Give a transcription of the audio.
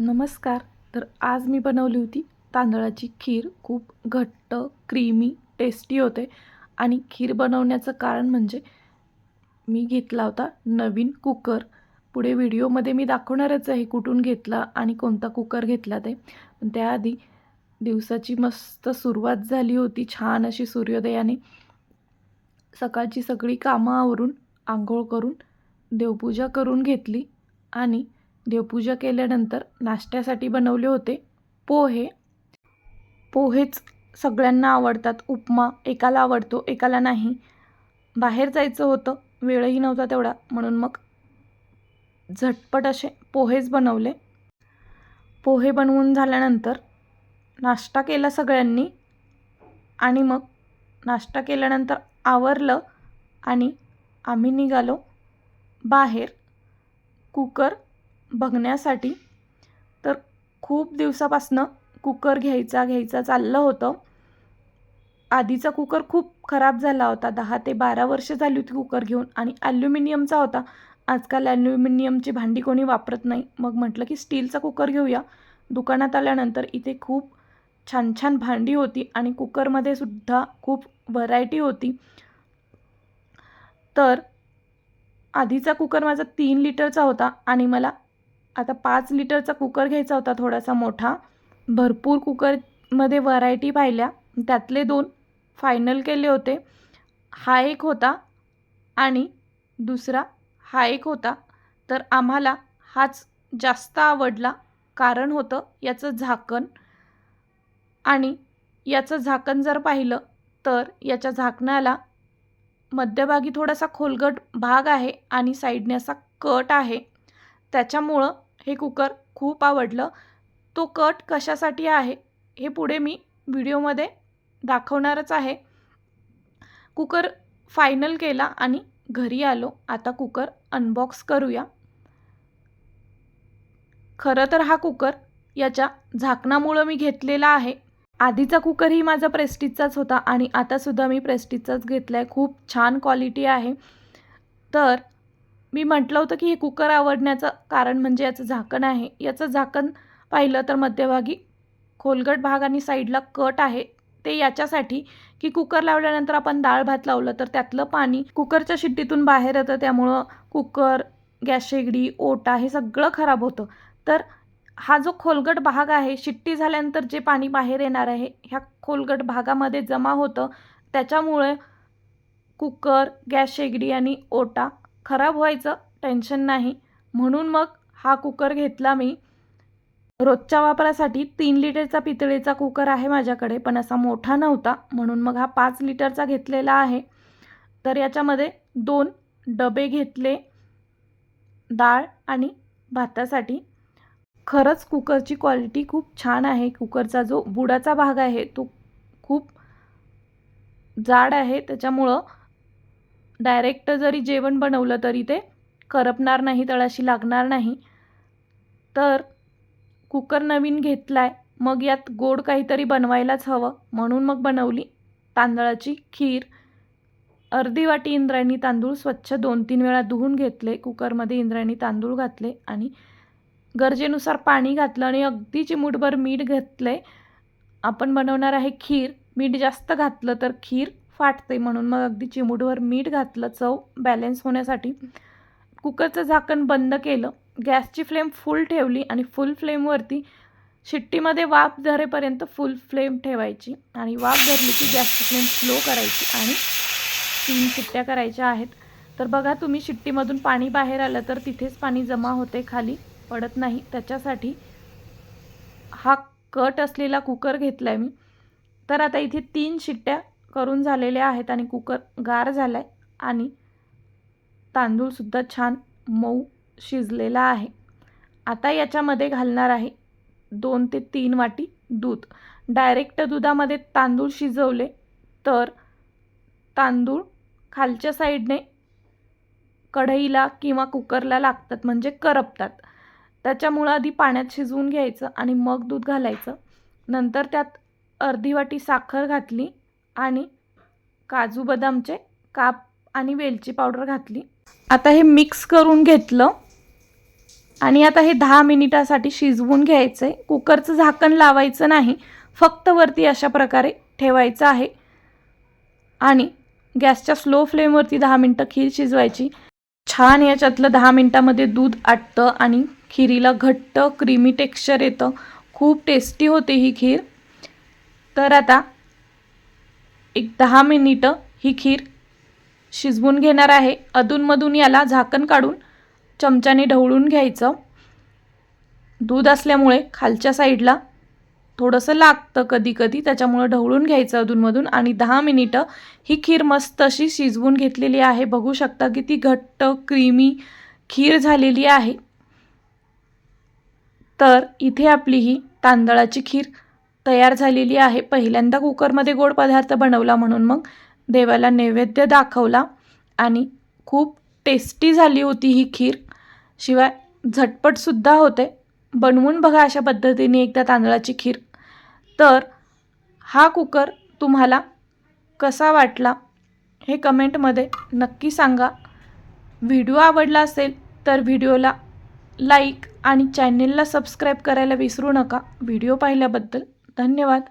नमस्कार. तर आज मी बनवली होती तांदळाची खीर. खूप घट्ट क्रीमी टेस्टी होते. आणि खीर बनवण्याचं कारण म्हणजे मी घेतला होता नवीन कुकर. पुढे व्हिडिओमध्ये मी दाखवणारच आहे कुठून घेतला आणि कोणता कुकर घेतला ते. पण त्याआधी दिवसाची मस्त सुरुवात झाली होती छान अशी सूर्योदयाने. सकाळची सगळी कामं आवरून आंघोळ करून देवपूजा करून घेतली आणि देवपूजा केल्यानंतर नाश्त्यासाठी बनवले होते. पोहे. पोहेच सगळ्यांना आवडतात. उपमा एकाला आवडतो एकाला नाही. बाहेर जायचं होतं. वेळही नव्हता तेवढा. म्हणून मग झटपट असे पोहेच बनवले. पोहे बनवून झाल्यानंतर नाश्ता केला सगळ्यांनी आणि मग नाश्ता केल्यानंतर आवरलं आणि आम्ही निघालो बाहेर. कुकर बघण्यासाठी तर खूप दिवसापासनं कुकर घ्यायचा घ्यायचा चाललं होतं. आधीचा कुकर खूप खराब झाला होता. दहा ते बारा वर्ष झाली होती कुकर घेऊन आणि ॲल्युमिनियमचा होता. आजकाल ॲल्युमिनियमची भांडी कोणी वापरत नाही. मग म्हटलं की स्टीलचा कुकर घेऊया. दुकानात आल्यानंतर इथे खूप छान छान भांडी होती आणि कुकरमध्ये सुद्धा खूप व्हरायटी होती. तर आधीचा कुकर माझा तीन लिटरचा होता आणि मला आता पाच लिटरचा कुकर घ्यायचा होता थोडासा मोठा. भरपूर कुकरमध्ये व्हरायटी पाहिल्या. त्यातले दोन फायनल केले होते. हा एक होता आणि दुसरा हा एक होता. तर आम्हाला हाच जास्त आवडला कारण होतं याचं झाकण. आणि याचं झाकण जर पाहिलं तर याच्या झाकणाला मध्यभागी थोडासा खोलगट भाग आहे आणि साईडने असा कट आहे. त्याच्यामुळं हे कुकर खूप आवडलं. तो कट कशासाठी आहे हे पुढे मी व्हिडिओमध्ये दाखवणारच आहे. कुकर फायनल केला आणि घरी आलो. आता कुकर अनबॉक्स करूया. खरं तर हा कुकर याच्या झाकणामुळं मी घेतलेला आहे. आधीचा कुकरही माझा प्रेस्टिजचाच होता आणि आतासुद्धा मी प्रेस्टिजचाच घेतला आहे खूप छान क्वालिटी आहे. तर मी म्हटलं होतं की हे कुकर आवडण्याचं कारण म्हणजे याचं झाकण आहे. याचं झाकण पाहिलं तर मध्यभागी खोलगट भाग आणि साईडला कट आहे. ते याच्यासाठी की कुकर लावल्यानंतर आपण डाळ भात लावलं तर त्यातलं पाणी कुकरच्या शिट्टीतून बाहेर येतं त्यामुळं कुकर गॅस शेगडी ओटा हे सगळं खराब होतं. तर हा जो खोलगट भाग आहे शिट्टी झाल्यानंतर जे पाणी बाहेर येणार आहे ह्या खोलगट भागामध्ये जमा होतं. त्याच्यामुळे कुकर गॅस शेगडी आणि ओटा खराब व्हायचं टेन्शन नाही. म्हणून मग हा कुकर घेतला मी. रोजच्या वापरासाठी तीन लिटरचा पितळेचा कुकर आहे माझ्याकडे पण असा मोठा नव्हता म्हणून मग हा पाच लिटरचा घेतलेला आहे. तर याच्यामध्ये दोन डबे घेतले डाळ आणि भातासाठी. खरंच कुकरची क्वालिटी खूप छान आहे. कुकरचा जो बुडाचा भाग आहे तो खूप जाड आहे. त्याच्यामुळं डायरेक्ट जरी जेवण बनवलं तरी ते करपणार नाही तळाशी लागणार नाही. तर कुकर नवीन घेतला आहे मग यात गोड काहीतरी बनवायलाच हवं. म्हणून मग बनवली तांदळाची खीर. अर्धी वाटी इंद्रायणी तांदूळ स्वच्छ दोन तीन वेळा धुवून घेतले. कुकरमध्ये इंद्रायणी तांदूळ घातले आणि गरजेनुसार पाणी घातलं आणि अगदी चिमूटभर मीठ घातलं. आहे आपण बनवणार आहे खीर. मीठ जास्त घातलं तर खीर फाटते म्हणून मग अगदी चिमूटभर मीठ घातलं चव बॅलेन्स होण्यासाठी कुकरचं झाकण बंद केलं गॅसची फ्लेम फुल ठेवली आणि फुल फ्लेमवरती शिट्टीमध्ये वाफ धरेपर्यंत फुल फ्लेम ठेवायची आणि वाफ धरली की गॅसची फ्लेम स्लो करायची आणि तीन शिट्ट्या करायच्या आहेत. तर बघा तुम्ही शिट्टीमधून पाणी बाहेर आलं तर तिथेच पाणी जमा होते खाली पडत नाही. त्याच्यासाठी हा कट असलेला कुकर घेतला आहे मी. तर आता इथे तीन शिट्ट्या करून झालेले आहेत आणि कुकर गार झाला आहे आणि तांदूळसुद्धा छान मऊ शिजलेला आहे. आता याच्यामध्ये घालणार आहे दोन ते तीन वाटी दूध. डायरेक्ट दुधामध्ये तांदूळ शिजवले तर तांदूळ खालच्या साईडने कढईला किंवा कुकरला लागतात म्हणजे करपतात. त्याच्यामुळं आधी पाण्यात शिजवून घ्यायचं आणि मग दूध घालायचं. नंतर त्यात अर्धी वाटी साखर घातली. आणि काजू बदामचे काप आणि वेलची पावडर घातली. आता हे मिक्स करून घेतलं. आणि आता हे दहा मिनिटासाठी शिजवून घ्यायचं आहे कुकरचं झाकण लावायचं नाही. फक्त वरती अशा प्रकारे ठेवायचं आहे. आणि गॅसच्या स्लो फ्लेमवरती दहा मिनटं खीर शिजवायची. छान याच्यातलं दहा मिनटामध्ये दूध आटतं आणि खिरीला घट्ट क्रीमी टेक्स्चर येतं. खूप टेस्टी होते ही खीर. तर आता एक दहा मिनिटं ही खीर शिजवून घेणार आहे. अधूनमधून याला झाकण काढून चमच्याने ढवळून घ्यायचं. दूध असल्यामुळे खालच्या साईडला थोडंसं लागतं कधी कधी त्याच्यामुळं ढवळून घ्यायचं अधूनमधून. आणि दहा मिनिटं ही खीर मस्त अशी शिजवून घेतलेली आहे. बघू शकता किती घट्ट क्रीमी खीर झालेली आहे. तर इथे आपली ही तांदळाची खीर तयार झालेली आहे. पहिल्यांदा कुकरमध्ये गोड पदार्थ बनवला म्हणून मग देवाला नैवेद्य दाखवला आणि खूप टेस्टी झाली होती ही खीर. शिवाय झटपटसुद्धा होते. बनवून बघा अशा पद्धतीने एकदा तांदळाची खीर. तर हा कुकर तुम्हाला कसा वाटला हे कमेंटमध्ये नक्की सांगा. व्हिडिओ आवडला असेल तर व्हिडिओला लाईक आणि चॅनेलला सबस्क्राईब करायला विसरू नका. व्हिडिओ पाहिल्याबद्दल धन्यवाद.